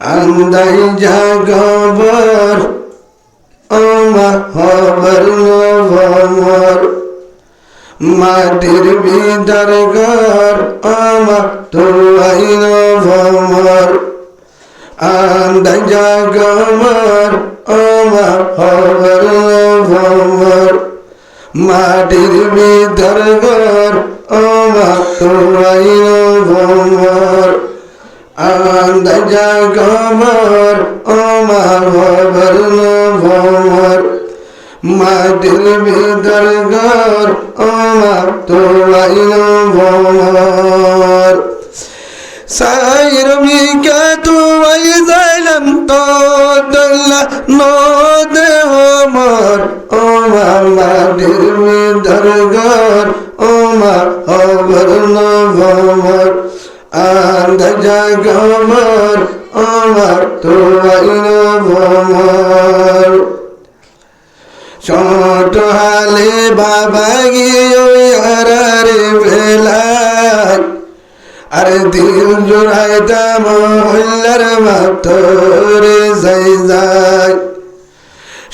আন্দাই জাগবর ওমা হবর নভমর মাটির ভিতর ঘর ওমা তুয়াই নভমর আন্দাই জাগবর ওমা হবর নভমর মাটির ভিতর ঘর ওমা তুয়াই নভমর আন্দা জাগমর ওমার ভবর ভমর মাটির ভিতর ঘর ওমার তোলাই ভমর সাইর মিকা তুয়াই যাইলাম তো দল্লা নদে ওমর ওমার মাটির ভিতর ঘর ওমার ভবর ভমর the jagamar আমার তোয়াইন ভমর ছোট হালে বাবা গিয়ে বেলায়, আরে দিল জোড়াইতাম হল্লার মাতরে যাই যায়।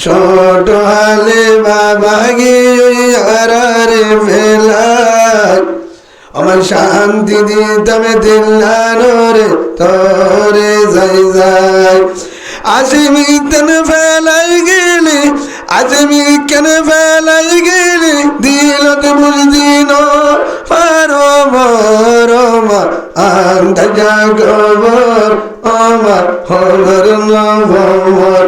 ছোট হালে বাবা গিয়ে বেলায় আমার শান্তি দিতামে দিল্লানোরে তোরে যাই যাই। আসিমি কেন ফেলাই গেলি আসিমি কেন ফেলাই গেলি? দিলতে বুঝদিন পারো মরমা আন্দা জাগবর, আমার হবর নভমর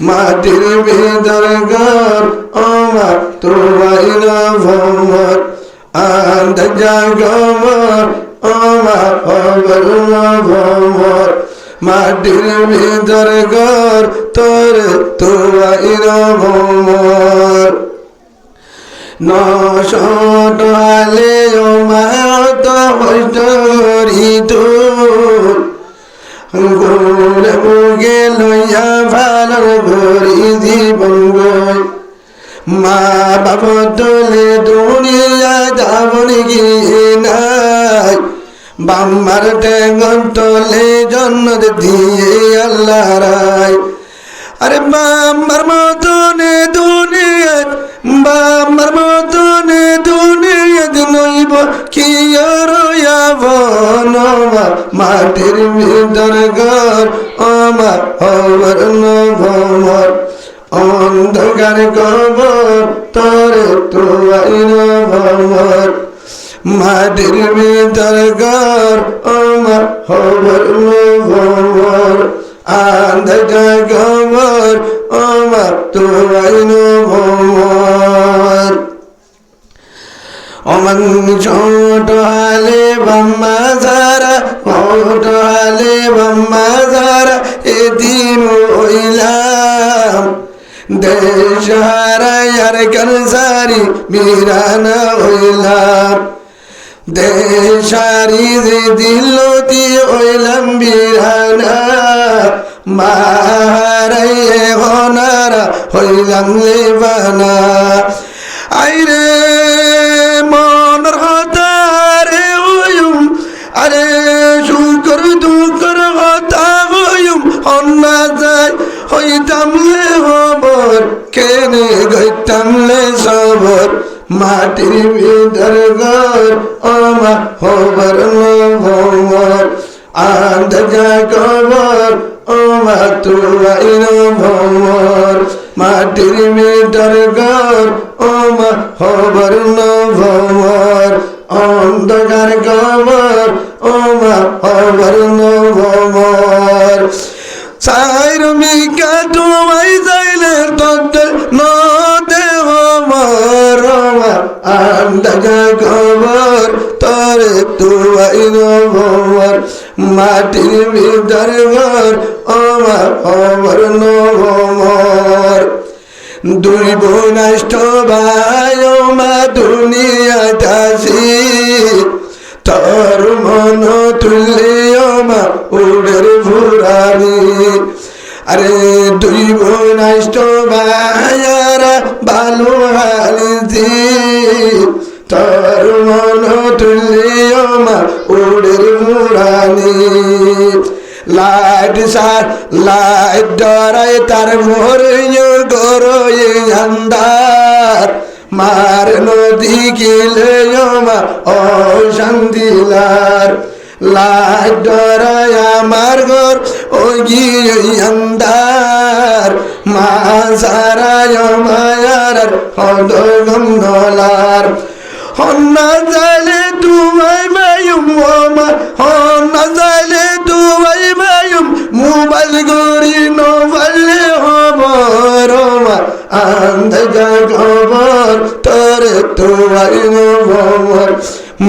মাটির ভিতর ঘর, আমার তোমার নভমর and ভমর মাটির ভিতর ঘর তোর তোরাই ভমর ও মাত হরি তোর গোরে মুগে লইয়া ভালো ঘরি জীবন গয় মা বাবা তোলে দুনিয়া যাবন গিয়ে নাই। বাম্মার টেঙ্গন তোলে জন্নত দিয়ে আল্লাহ রায়। আরে বাম্মার মতনে দুনিয়াত বাম্মার মতনে দুনিয়াত নইব কি রয়াব নমা মাটির ভিতর ঘর, আমার হবর নভমর অন্ধকার কবর, তরে তোয়াইন ভমর মাটির ভিতর ঘর, আমার হবর ভমর আন্ধকার কবর, আমার তোয়াইন ভমর অমন ছোট হালে হারায়ার কনসারি বীরানা হইলাম। দেশারি যে দিলতি হইলাম বীরানা। মারাইয়ে হনারা হইলাম লেবানা। আইরে মনের হতারে হইম, আরে শুকর দুকর হতা হইম। হইতাম লে হবর কেনে গইতাম লে সবর, মাটির ভিতর ঘর আমা হবর নভমর। আন্দ যা কবর ওমা তুয়াইন ভমর মাটির ভিতর ঘর ওমা হবর নভমর। অন্ধকার কবর ওমা হবর নভমর। সাইর মিকা তোমায় যাইলে তুয়াই নভমর মাটির ভিতর ঘর আমার খবর নভমর দুই বোনাষ্ট ভাই মা দুনিয়া দাসী। তোর মন তুললে মা উড়ের ভুরানি। আরে দুই বোনাষ্ট ভাইয়ারা বালু হালজি। তোর মন তুললে মা উড়ের ভুরানি লাইট সার, লাইট ডরাই তার ভরে গরয়ে আন্দার মার নদী গেলে মা ও শান্তিলার লাইট ডরাই আমার ঘর ও গিয়ে আন্দার মা সারায় মায়ার হদ গন্ধলার হন্না যাইলে তুমাই মায়ুম ওমা হন্না যাইলে তুমাই মায়ুম, মোবাইল গড়ি নোবাইলে খবর ওমা আন্ধা খবর, তোরে তুমাই খবর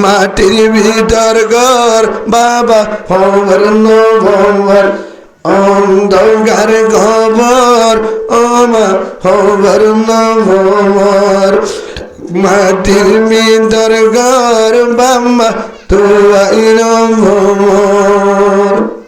মাটির ভিতর ঘর, বাবা খবর নভর অন্ধকার খবর ওমা খবর নভর মাটির ভিতর ঘর বাম্মা তুয়াইন ভোমর